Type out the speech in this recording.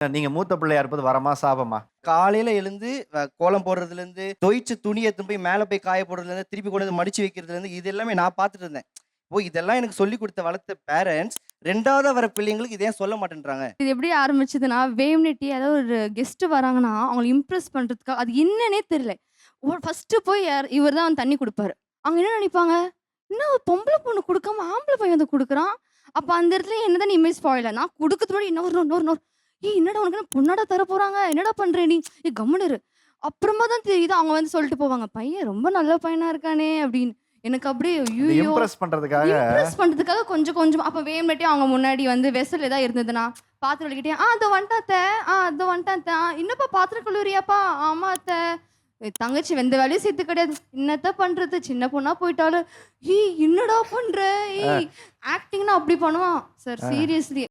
நீங்க மூத்த பிள்ளையா இருப்பது வரமா சாபமா? காலையில எழுந்து அ, கோலம் போடுறதுல இருந்து துவைச்சு துணி எடுத்துன்னு போய் மேல போய் காய போடுறதுல இருந்து திருப்பி கொண்டு வந்து மடிச்சு வைக்கிறதுல இருந்து இது எல்லாமே நான் பார்த்துட்டு இருந்தேன். ஓ இதெல்லாம் எனக்கு சொல்லி கொடுத்த வளர்த்த பேரண்ட்ஸ் ரெண்டாவது வர பிள்ளைங்களுக்கு இதே சொல்ல மாட்டேன்றாங்க. இது எப்படி ஆரம்பிச்சதுன்னா வேம்னிட்டி ஏதாவது ஒரு கெஸ்ட் வராங்கன்னா அவங்களை இம்ப்ரெஸ் பண்றதுக்காக அது என்னன்னே தெரியல. ஃபர்ஸ்ட் போய் யார் இவர் தான் வந்து தண்ணி கொடுப்பாரு. அவங்க என்ன நினைப்பாங்க? என்ன ஒரு பொம்பளை பொண்ணு கொடுக்காம ஆம்பளை பையன் வந்து கொடுக்குறான்? அப்ப அந்த இடத்துல என்னதான் இமேஜ் ஸ்பாயில் நான் கொடுக்கறது முன்னாடி இன்னொரு இன்னொரு இன்னொரு ஏய் என்னடா உனக்கு பொண்ணாடா தர போறாங்க? என்னடா பண்ற நீ? ஏ கம்முனு அப்புறமா தான் தெரியுது அவங்க வந்து சொல்லிட்டு போவாங்க பையன் ரொம்ப நல்ல பையனா இருக்கானே அப்படின்னு. எனக்கு அப்படியே ஐயோ இம்ப்ரெஸ் பண்றதுக்காக. இம்ப்ரெஸ் பண்றதுக்காக கொஞ்சம் கொஞ்சம் அப்ப வேம்பட்டி அவங்க முன்னாடி வந்து வெசல் ஏதாவது இருந்ததுன்னா பாத்திரம் வலிக்கிட்டே ஆ அதோ வந்துட்டாத்த ஆ அதோ வந்துட்டாத்த ஆ இன்னப்பா பாத்திரம் கழுவுறியாப்பா? ஆமா அத்தை. தங்கச்சி வெந்த வேலையும் சேர்த்து கிடையாது. என்னத்த பண்றது? சின்ன பொண்ணா போயிட்டாலும் ஏய் என்னடா பண்ற? ஏய் ஆக்டிங்னா அப்படி பண்ணுவான். Sir seriously